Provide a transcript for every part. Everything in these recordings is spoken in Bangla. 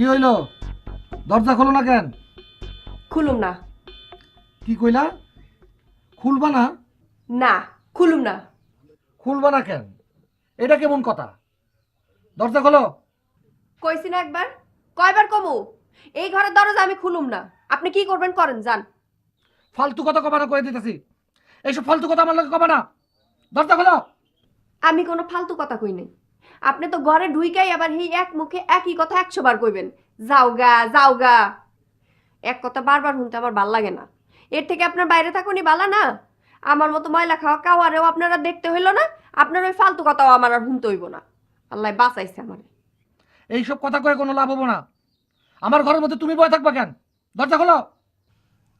কি হইল? দরজা খোলো না কেন? খুলুম না। কি কইলা? খুলবা না? না খুলুম না। খুলবা না কেন? এটা কেমন কথা? দরজা খোলো। কইছি না একবার। কয়বার কমু? এই ঘরের দরজা আমি খুলুম না। আপনি কি করবেন করেন যান। ফালতু কথা কবা না করে দিতেছি। এইসব ফালতু কথা আমার লাগে কবা না। দরজা খোলো। আমি কোনো ফালতু কথা কই নাই। আপনি তো ঘরে ঢুইকাই আবার এই এক মুখে একই কথা একশো বার কইবেন। যাওগা যাওগা এক কথা বারবার শুনতে আমার ভালো লাগে না। এর থেকে আপনার বাইরে থাকুনি বালা না। আমার মতো ময়লা খাওয়া কাওয়ারেও আপনারা দেখতে হইল না। আপনার ওই ফালতু কথাও আমার আর শুনতে হইব না। আল্লাহ বাঁচাইছে আমার। এইসব কথা কয়ে কোনো লাভ হব না। আমার ঘরের মধ্যে তুমি বয়ে থাকবা কেন? দরজা খোলো।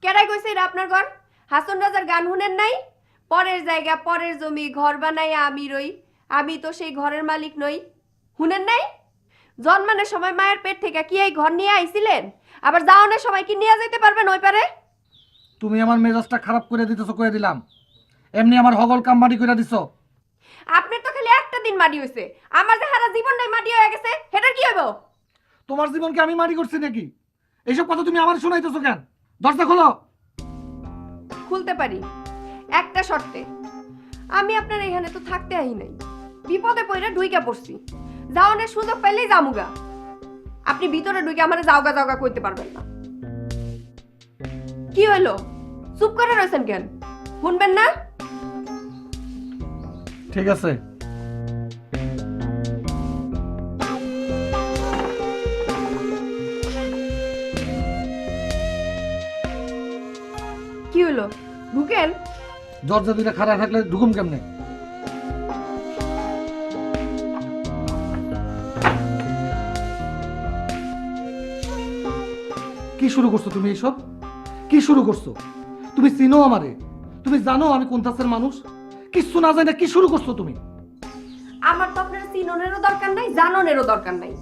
কেডাই কইছে এটা আপনার ঘর? হাসন রাজার গান শুনেন নাই? পরের জায়গা পরের জমি ঘর বানাই আমি রই। আমি তো সেই ঘরের মালিক নই। শুনেন নাই? জন্মানোর সময় মায়ের পেট থেকে কি এই ঘর নিয়ে আইছিলেন? আবার যাওয়ানোর সময় কি নিয়ে যেতে পারবেন ওই পারে? তুমি আমার মেজাজটা খারাপ করে দিতেছো করে দিলাম। এমনি আমার হগল কামবাড়ি করে দিছো। আপনার তো খালি একটা দিন মাটি হয়েছে আমার যে সারা জীবনটাই মাটি হয়ে গেছে সেটা কি হইব? তোমার জীবনকে আমি মারি করছি নাকি? এইসব কথা তুমি আমার শোনাইতেছো কেন? দরজা খোলো। খুলতে পারি। একটা শর্তে। আমি আপনার এখানে তো থাকতে আই নাই। বিপদে পড়ে ঢুইকা পড়ছি। যাওয়ানোর সুযোগ পেলেই জামুগা আপনি ভিতরে ঢুকে আমার যাওগা যাওগা করতে পারবেন না। কি হইল? চুপ করে রয়েছেন কেন? শুনবেন না? ঠিক আছে। কি হইল? ঢুকেন? দরজা দুইটা খারাপ থাকলে ঢুকুম কেমনে? কি শুরু করছ তুমি এইসব? কি শুরু করছ? তুমি চিনো আমারে? তুমি জানো আমি কোন থাসের মানুষ? কিচ্ছু না জানি কি শুরু করছ তুমি? আমার তো আপনার চিননেরও দরকার নাই, জাননেরও দরকার নাই।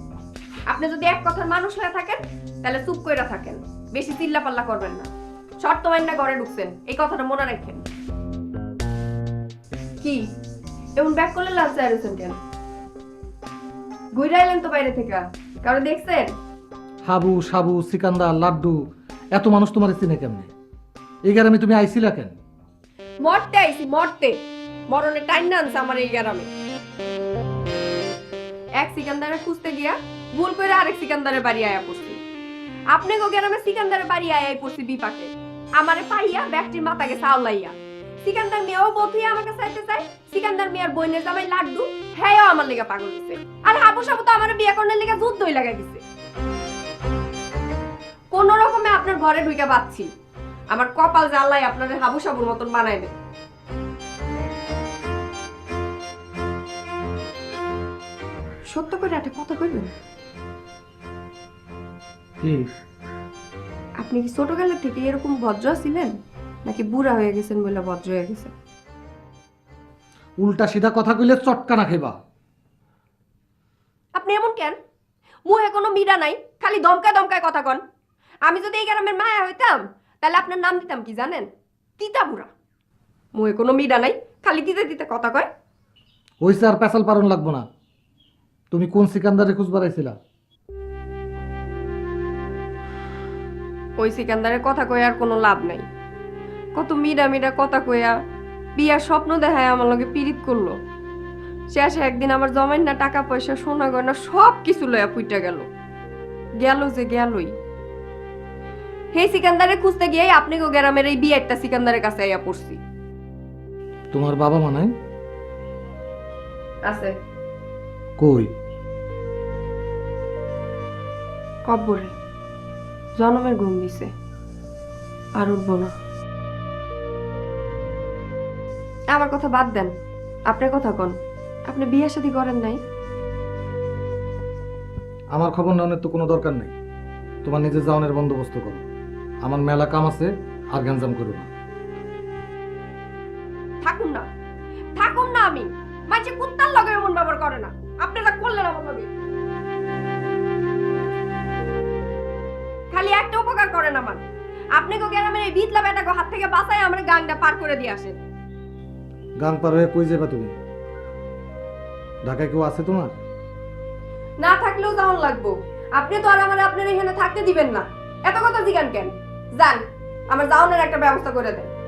আপনি যদি এক কথার মানুষ হয়ে থাকেন, তাহলে চুপ কইরা থাকেন। বেশি চিল্লা পাল্লা করবেন না। শর্ত না ঘরে ঢুকছেন, এই কথাটা মনে রাখেন। কি? এমন ব্যাক করলে লাভ চাই রয়েছেন কেন? ঘুরে এলেন তো বাইরে থেকে। কারও দেখছেন? হাবু, সাবু, সিকান্দার, লাড্ডু, এত মানুষ তোমার চিনে কেমনে? এই গ্রামে তুমি আইছিলা কেন? মরতে আইছি, মরতে। মরণে টাইম না আনছে আমার এই গ্রামে। এক সিকান্দারে খুঁজতে গিয়া ভুল করে আরেক সিকান্দারের বাড়ি আয়া পড়ছি। আপনি গো গ্রামে সিকান্দারের বাড়ি আয়াই পড়ছি বিপাকে। আমারে পাইয়া ব্যাগটির মাথাকে সাউলাইয়া সিকান্দার মেয়েও বধুই আমার কাছে আইতে চাই সিকান্দার মেয়ের বোনের জামাই লাড্ডু হ্যাঁ আমার লেগে পাগল দিছে আর হাবু সাবু তো আমার বিয়ে করার লেগে যুদ্ধই লাগাই দিছে। কোন রকমে আপনার ঘরে ঢুকে পাচ্ছি আমার কপাল জ্বালাই আপনাদের হাবু সাবুর মতন বানাই দেয় সত্য করে একটা কথা কইবেন? কি? আপনি কি ছোটকালের থেকে এরকম ভদ্র ছিলেন? নাকি বুড়া হয়ে গেছেন বলে ভদ্র হয়ে গেছেন? উল্টা সিধা কথা কইলে চটকা না খেবা আপনি এমন কেন? মুহে কোনো মিরা নাই খালি দমকায় দমকায় কথা কন। আমি যদি এই গ্রামের মায়া হইতাম তাহলে আপনার নাম দিতাম কি জানেন? তিতা বুড়া মুহে কোনো মিডা নাই খালি দিতে দিতে কথা কয়। হইছে আর পেশাল পারন লাগবো না। তুমি কোন সিকান্দারে খুঁজ বাড়াইছিলা ওই সিকান্দারের কথা কয়ে আর কোনো লাভ নাই। কত মিডা মিডা কথা কইয়া বিয়ার স্বপ্ন দেখায় আমার লগে পীড়িত করল। শেষে একদিন আমার জমাইন না টাকা পয়সা সোনা গয়না সব কিছু লয়া পুইটা গেল। গেল যে গেলই। হে সিকান্দারে খুঁজতে গিয়ে আপনি গো গ্রামের এই বিয়েরটা সিকান্দারের কাছে আইয়া পড়ছি। তোমার বাবা মানায় আছে। কই? কব্বরে। জনমের ঘুম দিছে। আর উঠবো না। আমার কথা বাদ দেন। আপনার কথা কোন। আপনি বিয়ে শাদী করেন নাই? আমার খবর নেওয়ার তো কোনো দরকার নেই। তোমার নিজের যাওয়ানের বন্দোবস্ত করো। আমার মেলা কাম আছে আর গ্যাঞ্জাম করো না। থাকুন না। থাকুন না আমি। মাঝে কুত্তার লগে এমন ব্যবহার করে না। আপনারা করলেন আমার লগে খালি একটা উপকার করেন আমার। আপনি গো গ্রামের এই বিতলা বেটাকে হাত থেকে বাঁচায় আমরা গাংটা পার করে দিয়ে আসেন। গাং পার হয়ে কই যাবা তুমি? ঢাকায় কেউ আছে তোমার? না থাকলেও যাওয়ান লাগবো। আপনি তো আর আমার আপনার এখানে থাকতে দিবেন না। এত কথা জিগান কেন? যান আমার যাওয়ানোর একটা ব্যবস্থা করে দেন।